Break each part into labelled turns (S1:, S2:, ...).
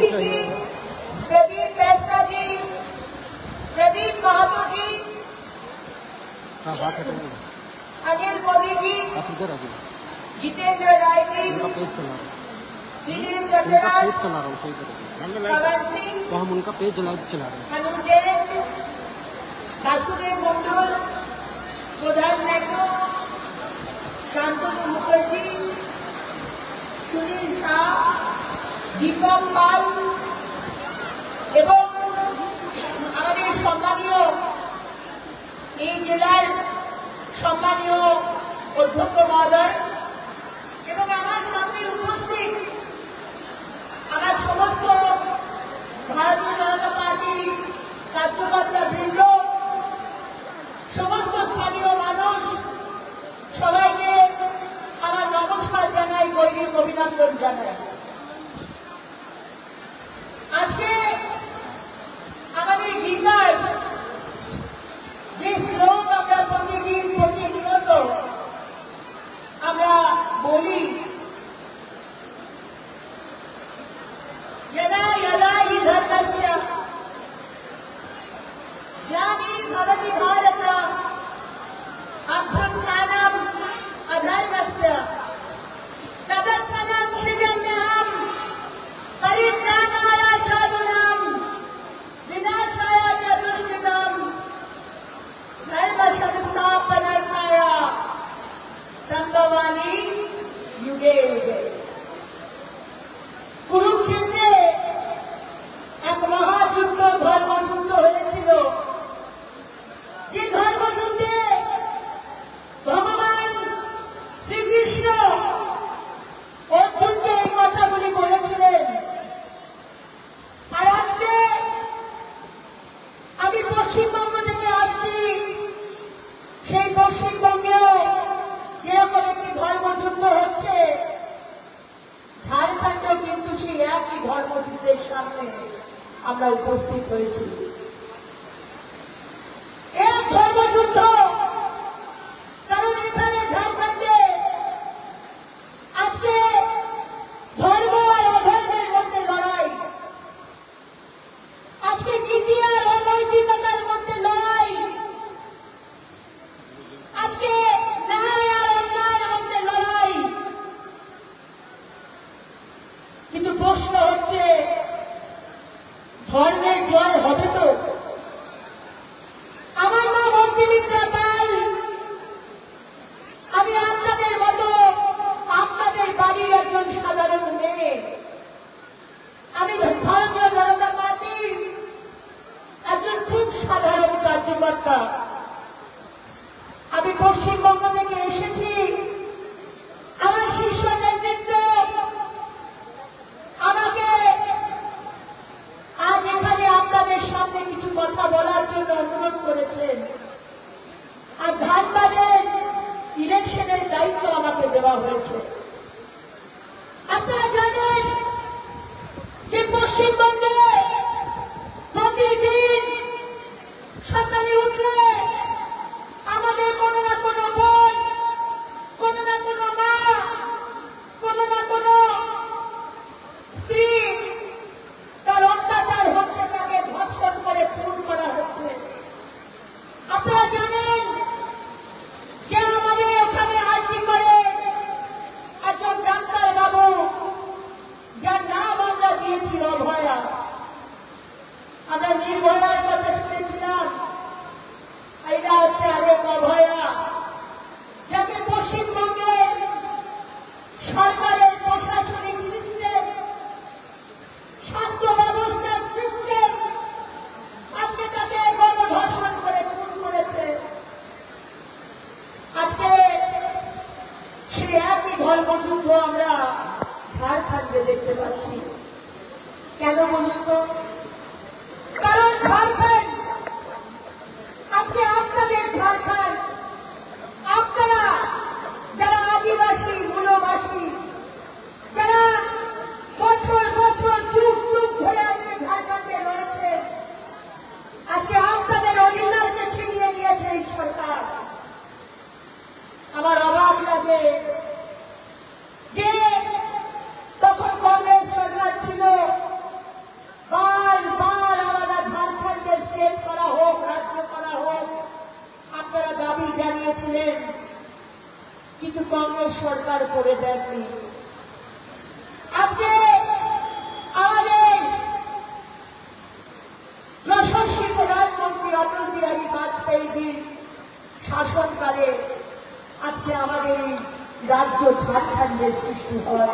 S1: प्रदीप प्रदीप बैसरा जी प्रदीप महातो जी अनिल मोदी जी जितेंद्र राय जी
S2: तो हम उनका पेज चला रहे हैं
S1: हनु जैन वासुदेव मंडल দীপক পাল এবং আমাদের সম্মানীয় এই জেলার সম্মানীয় অধ্যক্ষ মহোদয় এবং আমার সামনে উপস্থিত আমার সমস্ত ভারতীয় জনতা পার্টির কার্যকর্তা বৃন্দ, সমস্ত স্থানীয় মানুষ, সবাইকে আমার নমস্কার জানাই গৈরিক অভিনন্দন জানাই। আজকে আমাদের গীতায় যে শ্লোক আমরা প্রতিদিন প্রতিনিয়ত আমরা বলি यदा यदा हि সেই একই ধর্মযুদ্ধের সামনে আমরা উপস্থিত হয়েছি। প্রশ্ন হচ্ছে ধর্মের জয় হবে তো? হয়েছে আপনারা সরকার। আমার আওয়াজ লাগে যে তখন কংগ্রেস সরকার ছিল, বারবার আলাদা ঝাড়খণ্ডের স্টেট করা হোক, রাজ্য করা হোক, আপনারা দাবি জানিয়েছিলেন, কিন্তু কংগ্রেস সরকার করে দেননি। আজকে আমাদের এই রাজ্য ঝাড়খণ্ডের সৃষ্টি হয়।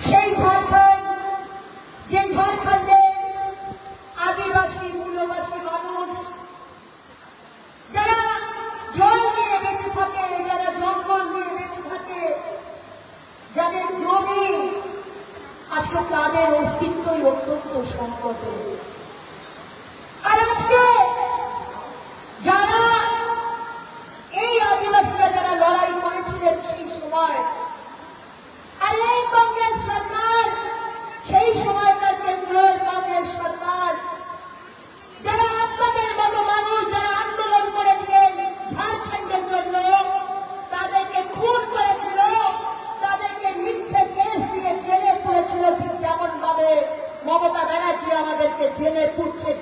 S1: সেই ঝাড়খণ্ড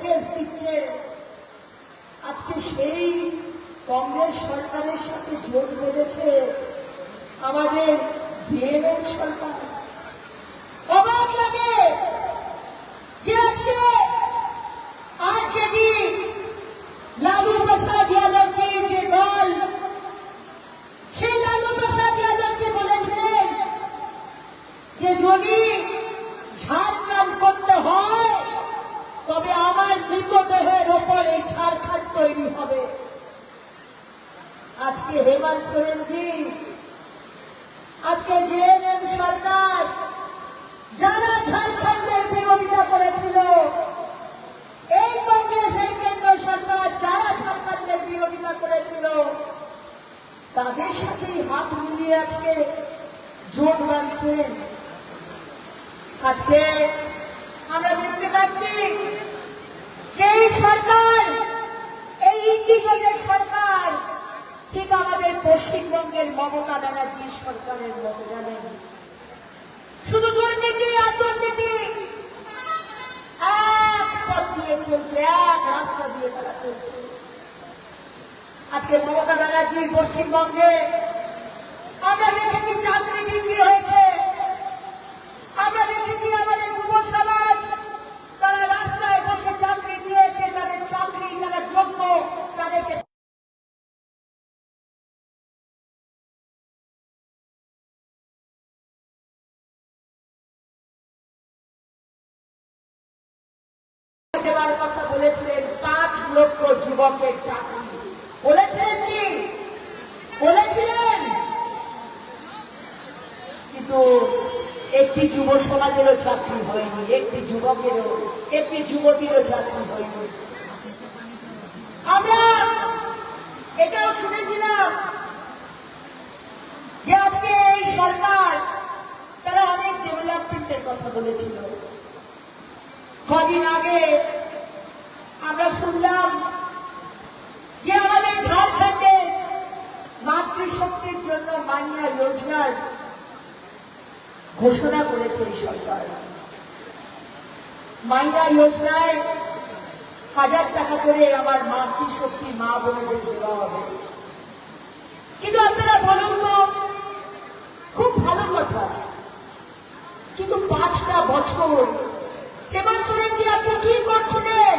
S1: কেস দিচ্ছে আজকে সেই কংগ্রেস সরকারের সাথে জোট বেঁধেছে। আমাদের জেএমএম সরকার অবাক লাগে যে আজকে আজ যদি লালু প্রসাদ যাদবজির যে দল সেই লালু প্রসাদ যাদবজি বলেছিলেন যে যদি ঝাড়খণ্ড করতে হয় তবে আমার মৃতদেহের ওপর এই ঝাড়খণ্ড তৈরি হবে আজকে হেমন্ত সোরেনজি, আজকে জেএনএম সরকার, যারা ঝাড়খণ্ডের বিরোধিতা করেছিল, এই কংগ্রেসের কেন্দ্র সরকার যারা ঝাড়খণ্ডের বিরোধিতা করেছিল, তাদের সাথেই হাত মিলিয়ে আজকে জোট বাঁধছেন আজকে আমরা দেখতে পাচ্ছি যে সরকার, এই ইন্ডিগেটের সরকার ঠিক আমাদের পশ্চিমবঙ্গের মমতা ব্যানার্জি সরকারের মতো, জানেন? শুধু দুর্নীতি আর দুর্নীতি এক পথ দিয়ে চলছে, এক রাস্তা দিয়ে তারা চলছে। আজকে মমতা ব্যানার্জির পশ্চিমবঙ্গে আমরা দেখেছি চাকরি বিক্রি হয়েছে দেওয়ার কথা বলেছিলেন পাঁচ লক্ষ যুবকের চাকরি বলেছিলেন কি? বলেছিলেন? কিন্তু একটি যুব সমাজেরও চাকরি হয়নি, একটি যুবকেরও, একটি যুবতীরও চাকরি হয়নি। আমরা এটাও শুনেছিলাম যে আজকে এই সরকার তারা অনেক ডেভেলপমেন্টের কথা বলেছিল। কদিন আগে আমরা শুনলাম যে আমাদের ঝাড়খণ্ডে মাতৃশক্তির জন্য মানিয়া যোজনার ঘোষণা করেছে এই সরকার। মাইনা যোজনায় হাজার টাকা করে আমার মাতৃশক্তি মা বোনেদের দেওয়া হবে। কিন্তু আপনারা বলুন তো, খুব ভালো কথা, কিন্তু পাঁচটা বছর, হেমন্ত সোরেনজি আপনি কি করছিলেন?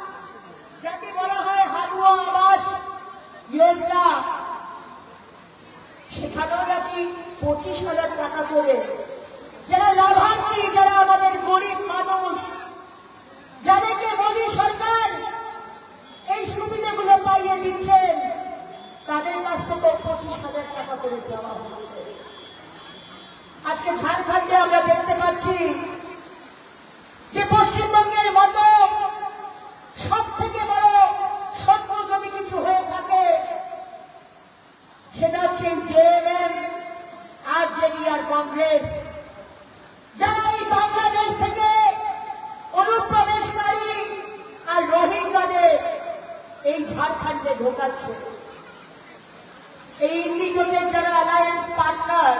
S1: যাকে বলা হয় হারুয়া আবাস যোজনা সেখানেও নাকি পঁচিশ হাজার টাকা করে। যারা লাভার্থী, যারা আমাদের গরিব মানুষ, যাদেরকে মোদী সরকার এই সুবিধাগুলো পাইয়ে দিচ্ছেন তাদের কাছ থেকে পঁচিশ হাজার টাকা করে চাওয়া হচ্ছে। আজকে ঝাড়খণ্ডে আমরা দেখতে পাচ্ছি যে পশ্চিমবঙ্গের মতো সব থেকে বড় স্বপ্ন যদি কিছু হয়ে থাকে সেই জেএমএম আর জেডি আর কংগ্রেস। যারা এই বাংলাদেশ থেকে অনুপ্রবেশকারী আর রোহিঙ্গাদের এই ঝাড়খণ্ডে ঢোকাচ্ছে। এই ইন্ডিজোটের যারা অ্যালায়েন্স পার্টনার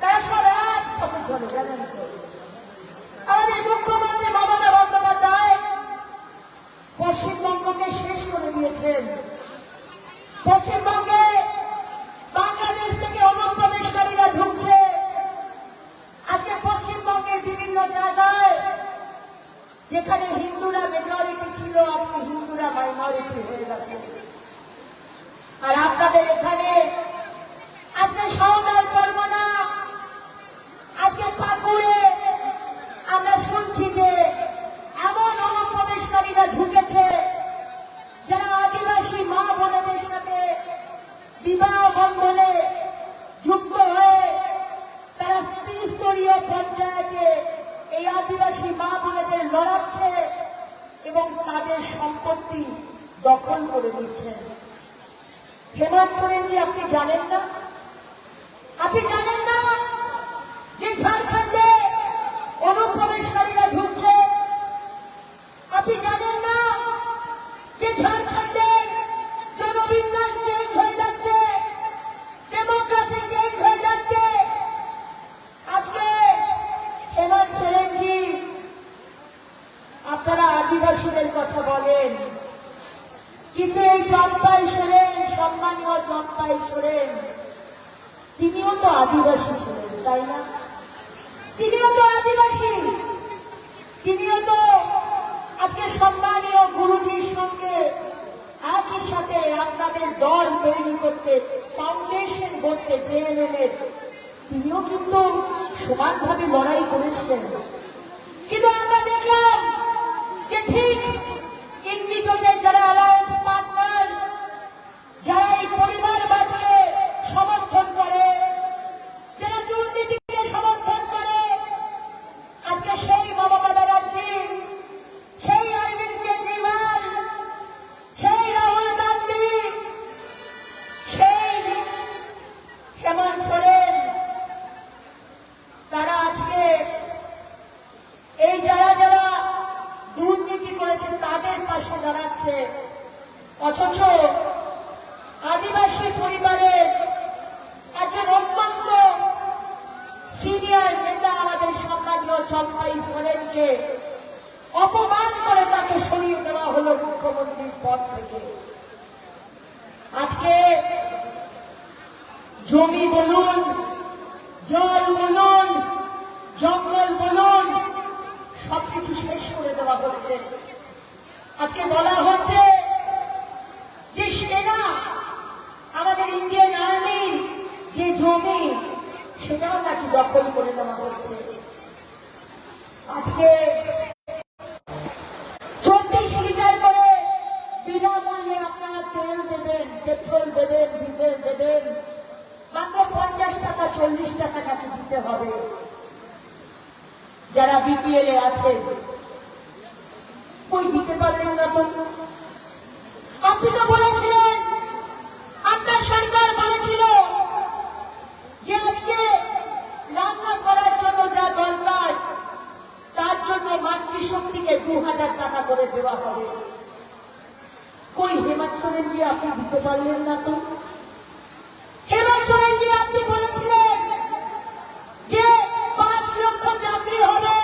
S1: তারা সব এক পথে চলে জানেন তো। আমাদের মুখ্যমন্ত্রী মমতা বন্দ্যোপাধ্যায় পশ্চিমবঙ্গকে শেষ করে দিয়েছেন। পশ্চিমবঙ্গে বিভিন্ন জায়গায় যেখানে হিন্দুরা মেজরিটি ছিল, আজকে হিন্দুরা মাইনরিটি হয়ে গেছে। আর আপনাদের এখানে আজকে সৌদার পরগনা আজকে পাকুড়ে আমরা শুনছি বলেন। কিন্তু এই চম্পাই সোরেন সম্মানীয় চম্পাই সোরেন। তিনিও তো আদিবাসী ছিলেন, তাই না? তিনিও তো আদিবাসী। তিনিও তো আজকে সম্মানীয় গুরুজির সঙ্গে একই সাথে আপনাদের দল তৈরি করতে ফাউন্ডেশন করতে জেএনএম এর। তিনিও কিন্তু সমানভাবে লড়াই করেছিলেন। কিন্তু আমরা দেখলাম যে ঠিক আজকে জমি বলুন, জল বলুন, জঙ্গল বলুন, সবকিছু শেষ করে দেওয়া হচ্ছে আজকে বলা হচ্ছে যে সেনা, আমাদের ইন্ডিয়ান আর্মি, যে জমি, সেটাও নাকি দখল করে দেওয়া হচ্ছে। আজকে চল্লিশ টাকা নাকি দিতে হবে? যারা বিপিএল এ আছেন ওই দিতে পারলেন না তো আপনি তো বলেছিলেন আপনার সরকার বলেছিল যে আজকে রান্না করার জন্য যা দরকার তার জন্য মাতৃশক্তিকে দু হাজার টাকা করে দেওয়া হবে কই হেমন্ত সোরেনজি আপনি দিতে পারলেন না তো হেমন্ত সোরেনজি আপনি বলেছিলেন যে পাঁচ লক্ষ চাকরি হবে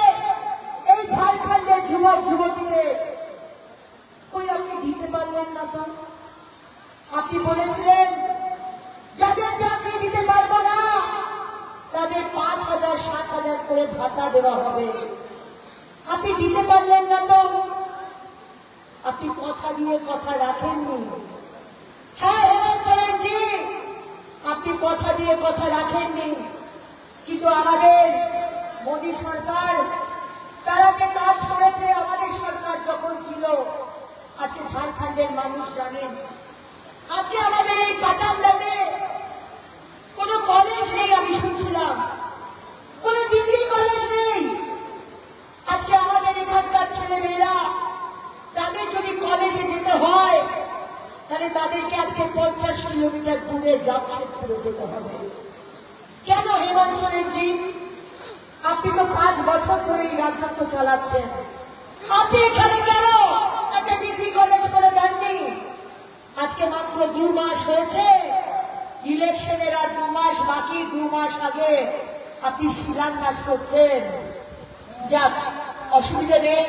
S1: এই ঝাড়খণ্ডের যুবক যুবতীদের কই আপনি দিতে পারলেন না তো আপনি বলেছিলেন যাদের চাকরি দিতে পারব না তাদের পাঁচ হাজার সাত হাজার করে ভাতা দেওয়া হবে আপনি দিতে পারলেন না তো? আপনি কথা দিয়ে কথা রাখেননি। হ্যাঁ আপনি কথা দিয়ে কথা রাখেননি। কিন্তু আমাদের মোদী সরকার, তারা যে কাজ করেছে, আমাদের সরকার যখন ছিল, আজকে ঝাড়খণ্ডের মানুষ জানেন, আজকে আমাদের এই পাটানদাতে কোনো কলেজ নেই আমি শুনছিলাম। কোনো ডিগ্রি কলেজ নেই। আজকে আমাদের এখানকার ছেলেমেয়েরা, তাদের যদি কলেজে যেতে হয়, তাহলে তাদেরকে আজকে পঞ্চাশ কিলোমিটার দূরে জামশেদপুরে যেতে হবে। কেন হেমন্ত সোরেনজি? আপনি তো পাঁচ বছর ধরে এই রাজত্ব চালাচ্ছেন। আপনি এখানে কেন একটা ডিগ্রি কলেজ করে দেননি? আজকে মাত্র দু মাস হয়েছে। ইলেকশনের আর দু মাস বাকি, দু মাস আগে আপনি শিলান্যাস করছেন। যাক অসুবিধা নেই।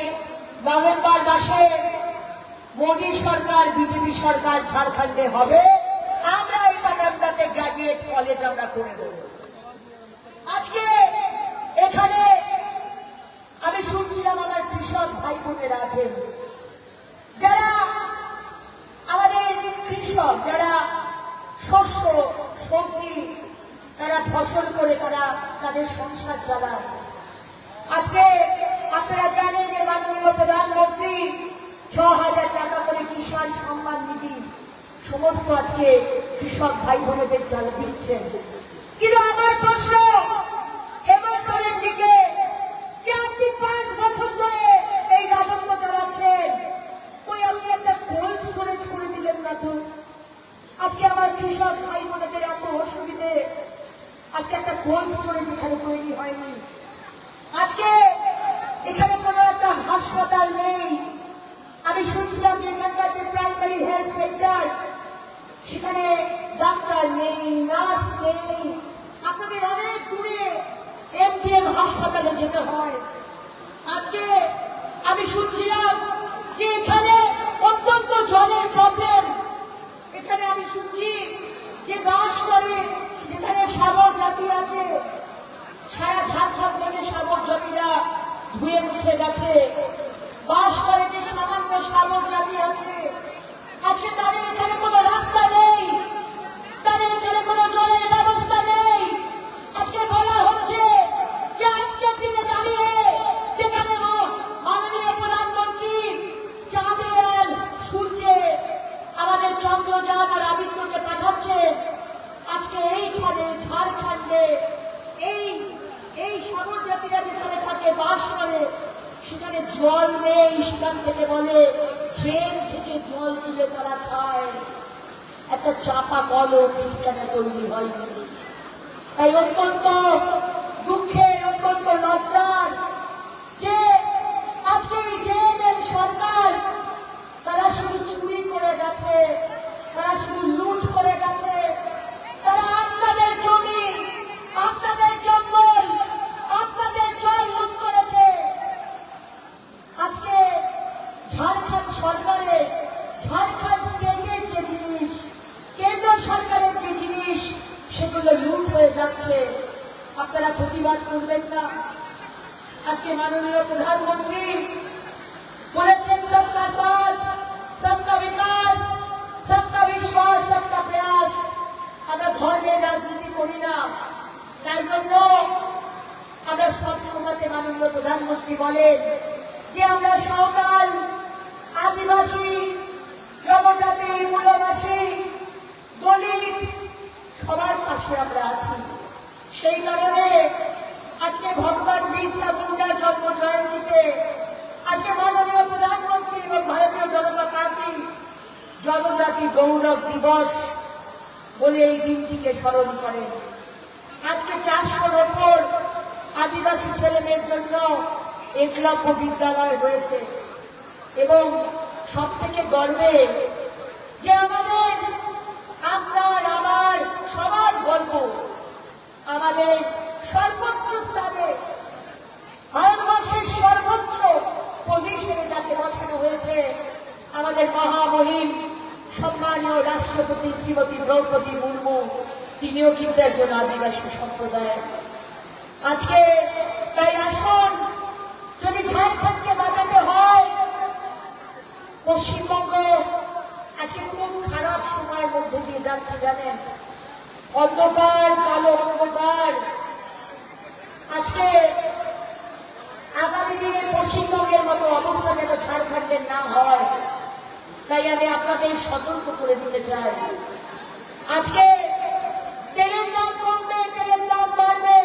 S1: নভেম্বর মাসে মোদী সরকার, বিজেপি সরকার ঝাড়খণ্ডে হবে। আমরা এই বাগানটাতে গ্রাজুয়েট কলেজ আমরা করে দেবো আজকে এখানে আমি শুনছিলাম আমার কৃষক ভাই বোনেরা আছেন যারা আমাদের কৃষক, যারা শস্য, সবজি তারা ফসল করে তারা তাদের সংসার চালায়। আজকে আপনারা জানেন যে মাননীয় প্রধানমন্ত্রী ছ হাজার টাকা করে কিষাণ সম্মান নিধি, সমস্ত আজকে কৃষক ভাই বোনেদের চাল দিচ্ছেন। কিন্তু আমার প্রশ্ন, হেমন্ত সোরেন দিকে যে আপনি পাঁচ বছর ধরে এই রাজত্ব চালাচ্ছেন, ওই আপনি একটা কোল্ড স্টোরেজ করে দিলেন না তো? আজকে আমার কৃষক ভাই বোনেদের এত অসুবিধে, আজকে একটা কোল্ড স্টোরেজ এখানে তৈরি হয়নি। আজকে এখানে কোনো একটা হাসপাতাল নেই। আমি শুনছিলাম যে এখানকার যে প্রাইমারি হেলথ সেন্টার সেখানে ডাক্তার নেই, নার্স নেই। আপনাদের অনেক দূরে এমজিএম হাসপাতালে যেতে হয়। আজকে আমি শুনছিলাম যে এখানে অত্যন্ত জলের প্রবলেম এখানে আমি শুনছি যে বাস করে, যেখানে সাগর জাতি আছে, সারা ঝাড়খণ্ড থেকে সাগর জাতিরা ধুয়ে মুছে গেছে। বাস করে যে সামান্য সাগর জাতি আছে, আজকে তাদের এখানে কোনো রাস্তা নেই। তাদের এখানে কোনো জলের বাস করে সেখানে জল নেই, সেখান থেকে বলে, ট্রেন থেকে জল তুলে তারা খায়। একটা চাপা কলও বিজ্ঞানে তৈরি হয়নি। তাই অত্যন্ত দুঃখের অত্যন্ত লজ্জার যে আজকে এই জেএমএম সরকার তারা শুধু চুরি করে গেছে তারা শুধু লুট করে গেছে তারা আপনাদের জমি আপনাদের জঙ্গল আপনাদের জল লুট করেছে আজকে ঝাড়খণ্ড সরকারের ঝাড়খণ্ড স্টেটের যে জিনিস কেন্দ্র সরকারের যে জিনিস সেগুলো লুট হয়ে যাচ্ছে আপনারা প্রতিবাদ করবেন না আজকে মাননীয় প্রধানমন্ত্রী বলেছেন সবকা সাথ সবকা বিকাশ সবকা বিশ্বাস সবকা প্রয়াস আমরা ধর্মের রাজনীতি করি না তাই জন্য আমরা সব সময়তে মাননীয় প্রধানমন্ত্রী বলেন যে আমরা সাঁওতাল আদিবাসী জনজাতি মূলবাসী দলিত সবার পাশে আমরা আছি। সেই কারণে আজকে ভগবান বিরসা মুন্ডা জন্ম জয়ন্তীতে আজকে মাননীয় প্রধানমন্ত্রী এবং ভারতীয় জনতা পার্টি জনজাতি গৌরব দিবস বলে এই দিনটিকে স্মরণ করেন আজকে চারশোর ওপর আদিবাসী ছেলে মেয়ের জন্য একলব্য বিদ্যালয় হয়েছে এবং সব থেকে গর্বে যে আমাদের আপনার আমার সবার গল্প। আমাদের সর্বোচ্চ স্থানে ভারতবর্ষের সর্বোচ্চ পজিশনে যাকে বসানো হয়েছে, আমাদের মহামহিম, সম্মানীয় রাষ্ট্রপতি শ্রীমতী দ্রৌপদী মুর্মু, তিনিও কিন্তু একজন আদিবাসী সম্প্রদায় আজকে তাই আসুন, যদি ঝাড়খণ্ডকে বাঁচাতে হয়, পশ্চিমবঙ্গ আজকে সময়ের মধ্যে দিয়ে যাচ্ছে, জানেন? অন্ধকার, কালো অন্ধকার। আজকে আগামী দিনে পশ্চিমবঙ্গের মতো অবস্থা যেন ঝাড়খণ্ডের না হয়, তাই আমি আপনাদের সতর্ক করে দিতে চাই। আজকে তেলের দাম কমবে তেলের দাম বাড়বে।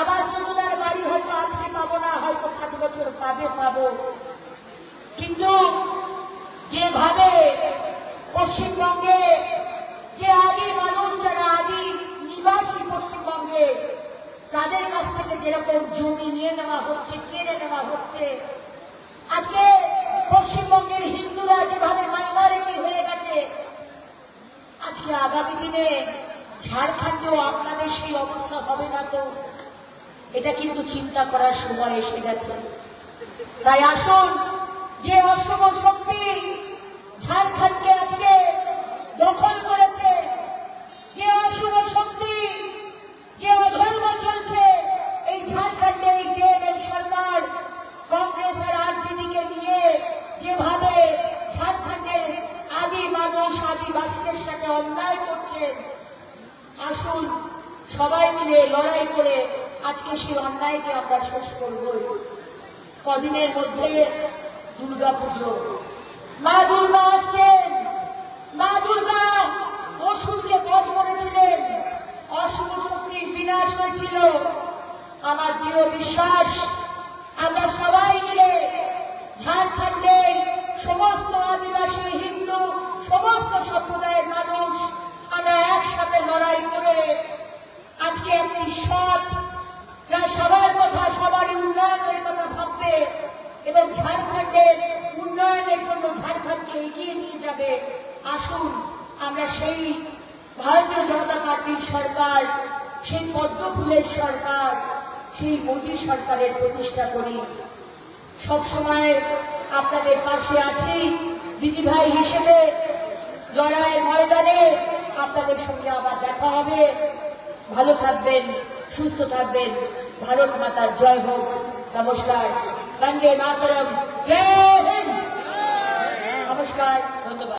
S1: আবার যোজনার বাড়ি হয়তো আজকে পাবো না, হয়তো পাঁচ বছর পাবে পাবো। কিন্তু যেভাবে পশ্চিমবঙ্গে, যে আদি মানুষ যারা আদি নিবাসী পশ্চিমবঙ্গে, তাদের কাছ থেকে যেরকম জমি নিয়ে নেওয়া হচ্ছে কেড়ে নেওয়া হচ্ছে, আজকে পশ্চিমবঙ্গের হিন্দুরা যেভাবে মাইনরিটি হয়ে গেছে, আজকে আগামী দিনে ঝাড়খণ্ডেও আপনাদের সেই অবস্থা হবে না তো? এটা কিন্তু চিন্তা করার সময় এসে গেছে। তাই আসুন, যে অশুভ শক্তি ঝাড়খণ্ডকে আজকে দখল করেছে। যে অশুভ শক্তি, যে অধর্ম চলছে, এই ঝাড়খণ্ডে এই জেএনএল সরকার কংগ্রেস আর আরজেডিকে নিয়ে যেভাবে ঝাড়খণ্ডের আদি মানুষ আদিবাসীদের সাথে অন্যায় করছেন আসুন সবাই মিলে লড়াই করে আজকে সেই অন্যায়কে আমরা শেষ করব কদিনের মধ্যে দুর্গা পুজো মা দুর্গা আসছেন। মা দুর্গা অসুরকে পথ করেছিলেন। অশুভ শক্তির বিনাশ হয়েছিল। আমার দৃঢ় বিশ্বাস, আমরা সবাই মিলে ঝাড়খণ্ডের সমস্ত আদিবাসী, হিন্দু, সমস্ত সম্প্রদায়ের মানুষ, আমরা একসাথে লড়াই করে আজকে একটি সৎ, যা সবার কথা সবার উন্নয়নের কথা ভাববে এবং ঝাড়খণ্ডের উন্নয়নের জন্য ঝাড়খণ্ডকে এগিয়ে নিয়ে যাবে। আসুন, আমরা সেই ভারতীয় জনতা পার্টির সরকার, সেই পদ্মফুলের সরকার, সেই মোদী সরকারের প্রতিষ্ঠা করি। সবসময় আপনাদের পাশে আছি। দিদিভাই হিসেবে লড়াই ময়দানে আপনাদের সঙ্গে আবার দেখা হবে। ভালো থাকবেন, সুস্থ থাকবেন। ভারত মাতার জয় হোক। নমস্কার। বন্দে মাতরম। জয় হিন্দ! নমস্কার ধন্যবাদ।